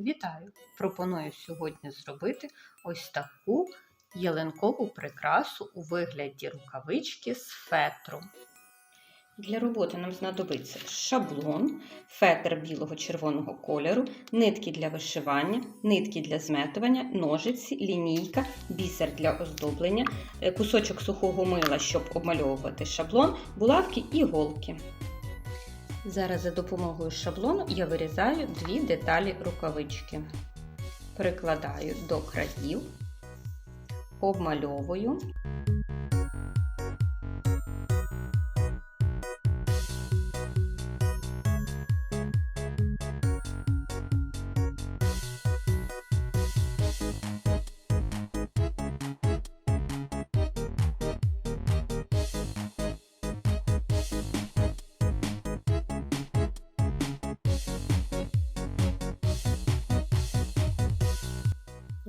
Вітаю! Пропоную сьогодні зробити ось таку ялинкову прикрасу у вигляді рукавички з фетру. Для роботи нам знадобиться шаблон, фетр білого червоного кольору, нитки для вишивання, нитки для зметування, ножиці, лінійка, бісер для оздоблення, е, кусочок сухого мила, щоб обмальовувати шаблон, булавки і голки. Зараз за допомогою шаблону я вирізаю дві деталі рукавички. Прикладаю до країв, обмальовую.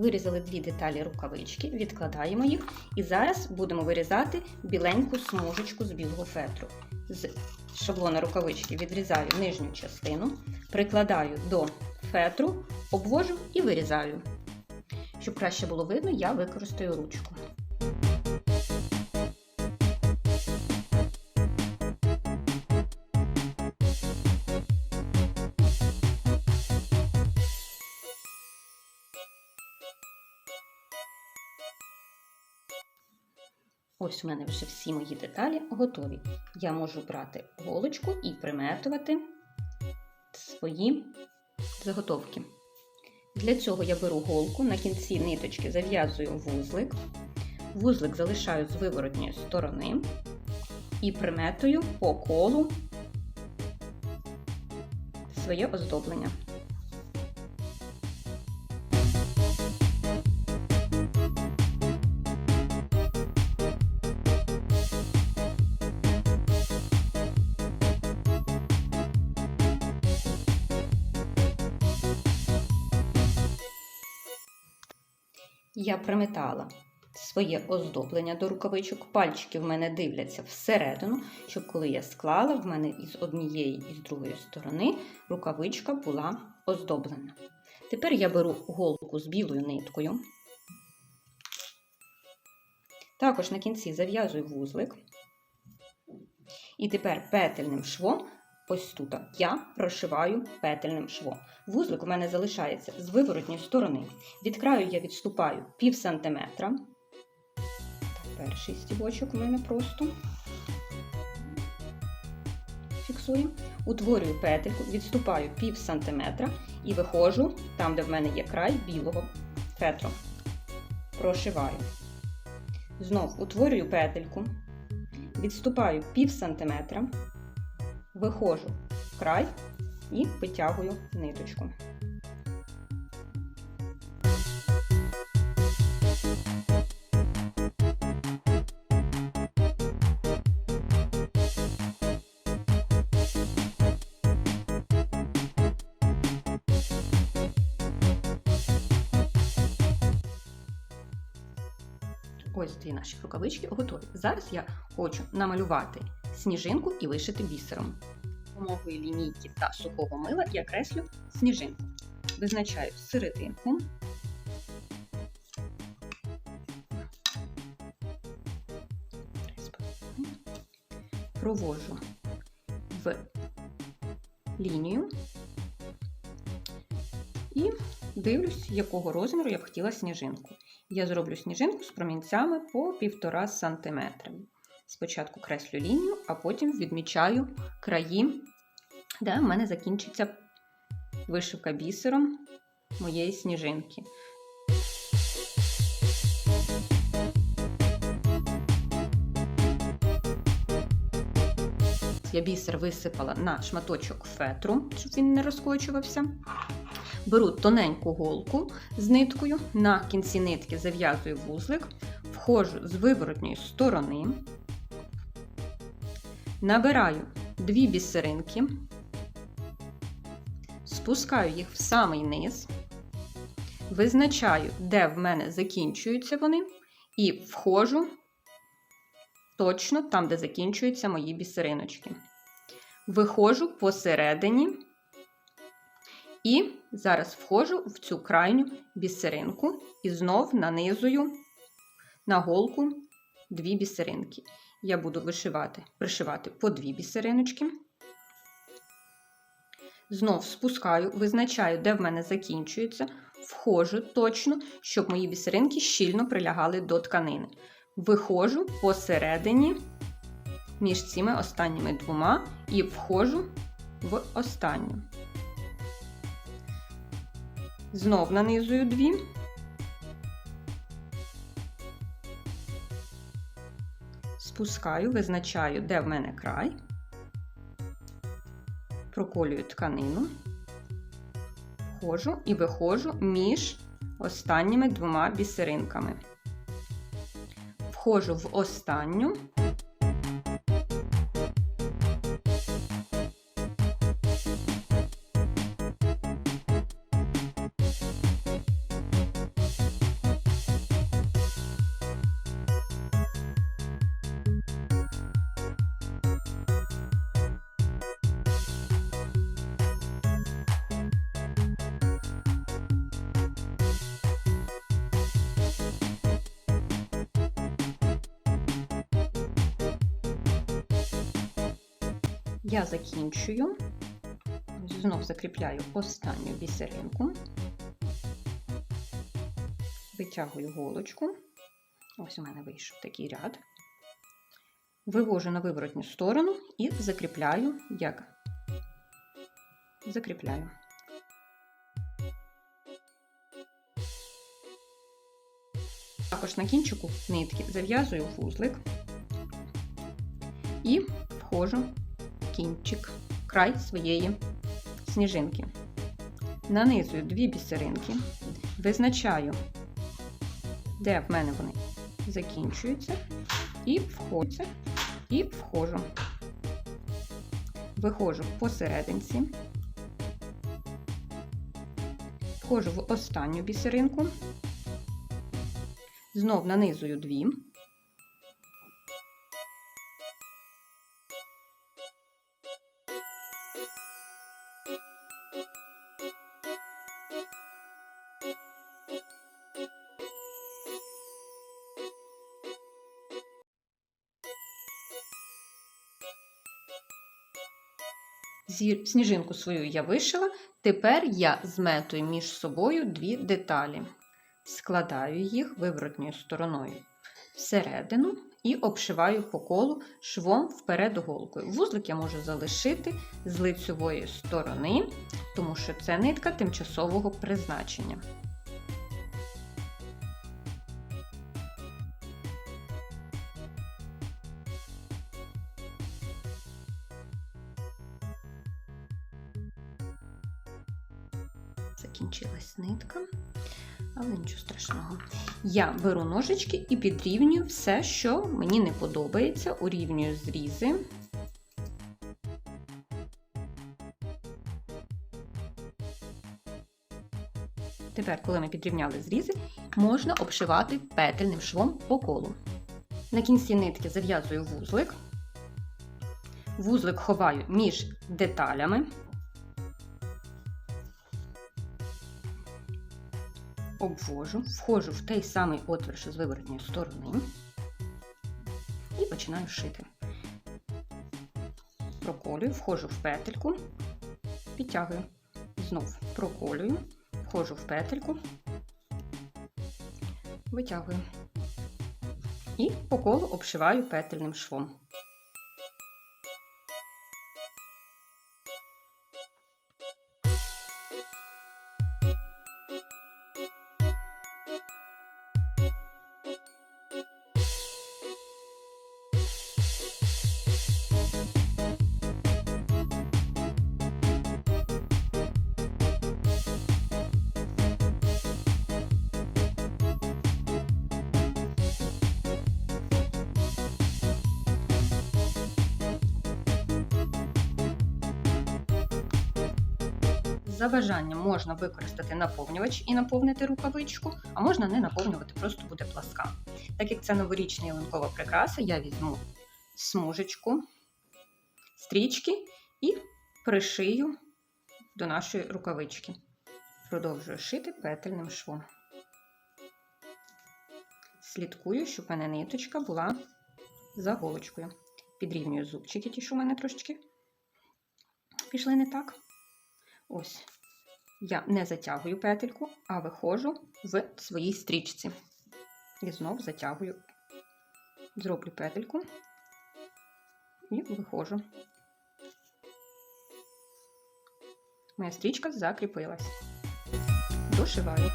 Вирізали дві деталі рукавички, відкладаємо їх і зараз будемо вирізати біленьку смужечку з білого фетру. З шаблона рукавички відрізаю нижню частину, прикладаю до фетру, обвожу і вирізаю. Щоб краще було видно, я використаю ручку. Ось у мене вже всі мої деталі готові. Я можу брати голочку і приметувати свої заготовки. Для цього я беру голку, на кінці ниточки зав'язую вузлик, вузлик залишаю з виворотньої сторони і приметую по колу своє оздоблення. Приметала своє оздоблення до рукавичок. Пальчики в мене дивляться всередину, щоб коли я склала, в мене із однієї і з другої сторони рукавичка була оздоблена. Тепер я беру голку з білою ниткою. Також на кінці зав'язую вузлик. І тепер петельним швом, ось тут, я прошиваю петельним швом. Вузлик у мене залишається з виворотньої сторони. Від краю я відступаю пів сантиметра. Перший стібочок у мене просто фіксую. Утворюю петельку, відступаю пів сантиметра і виходжу там, де в мене є край білого фетру. Прошиваю. Знов утворюю петельку, відступаю пів сантиметра, виходжу в край і витягую ниточку. Ось дві наші рукавички готові. Зараз я хочу намалювати сніжинку і вишити бісером. Допомогою лінійки та сухого мила я креслю сніжинку. Визначаю серединку. Провожу в лінію і дивлюсь, якого розміру я б хотіла сніжинку. Я зроблю сніжинку з промінцями по 1,5 см. Спочатку креслю лінію, а потім відмічаю краї, де в мене закінчиться вишивка бісером моєї сніжинки. Я бісер висипала на шматочок фетру, щоб він не розкочувався. Беру тоненьку голку з ниткою, на кінці нитки зав'язую вузлик, входжу з виворотньої сторони, набираю дві бісеринки, спускаю їх в самий низ, визначаю, де в мене закінчуються вони, і входжу точно там, де закінчуються мої бісериночки. Виходжу посередині і зараз входжу в цю крайню бісеринку і знов нанизую на голку дві бісеринки. Я буду вишивати, пришивати по дві бісериночки. Знов спускаю, визначаю, де в мене закінчується, входжу точно, щоб мої бісеринки щільно прилягали до тканини. Виходжу посередині між цими останніми двома і входжу в останню. Знов нанизую дві. Спускаю, визначаю, де в мене край, проколюю тканину, входжу і виходжу між останніми двома бісеринками. Входжу в останню. Я закінчую, знов закріпляю останню бісеринку, витягую голочку. Ось у мене вийшов такий ряд. Вивожу на виворотню сторону і закріпляю як закріпляю. Також на кінчику нитки зав'язую вузлик і входжу кінчик, край своєї сніжинки. Нанизую дві бісеринки, визначаю, де в мене вони закінчуються, і входжу, і входжу. Виходжу посерединці, входжу в останню бісеринку, знов нанизую дві. Сніжинку свою я вишила. Тепер я зметую між собою дві деталі. Складаю їх виворотньою стороною всередину і обшиваю по колу швом вперед голкою. Вузлик я можу залишити з лицьової сторони, тому що це нитка тимчасового призначення. Закінчилась нитка, але нічого страшного. Я беру ножички і підрівнюю все, що мені не подобається, урівнюю зрізи. Тепер, коли ми підрівняли зрізи, можна обшивати петельним швом по колу. На кінці нитки зав'язую вузлик. Вузлик ховаю між деталями. Обвожу, входжу в той самий отвір, що з виворотньої сторони, і починаю шити. Проколюю, входжу в петельку, підтягую, знов проколюю, входжу в петельку, витягую. І по колу обшиваю петельним швом. За бажанням можна використати наповнювач і наповнити рукавичку, а можна не наповнювати, просто буде пласка. Так як це новорічна ялинкова прикраса, я візьму смужечку, стрічки і пришию до нашої рукавички. Продовжую шити петельним швом. Слідкую, щоб мене ниточка була за голочкою. Підрівнюю зубчики, ті, що в мене трошечки пішли не так. Ось. Я не затягую петельку, а виходжу в своїй стрічці. І знов затягую, зроблю петельку і виходжу. Моя стрічка закріпилась. Дошиваю.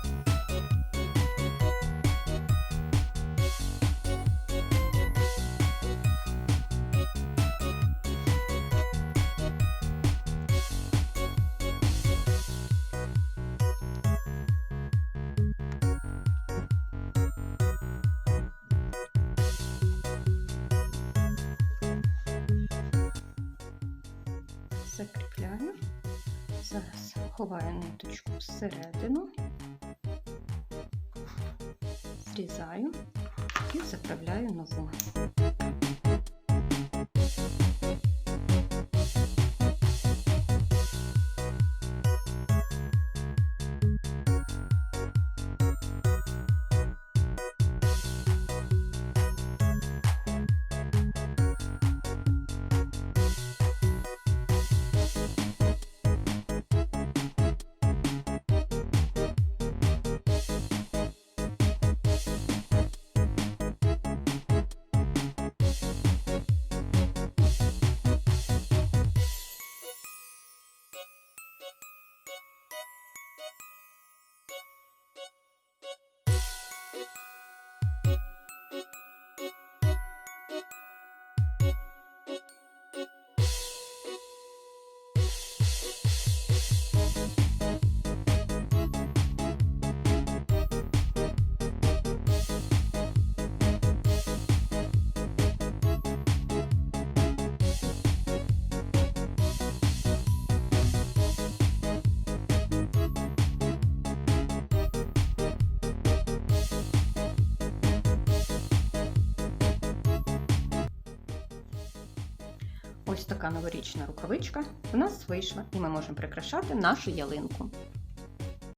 Закріпляю. Зараз ховаю ниточку всередину, зрізаю і заправляю нову. Ось така новорічна рукавичка у нас вийшла, і ми можемо прикрашати нашу ялинку.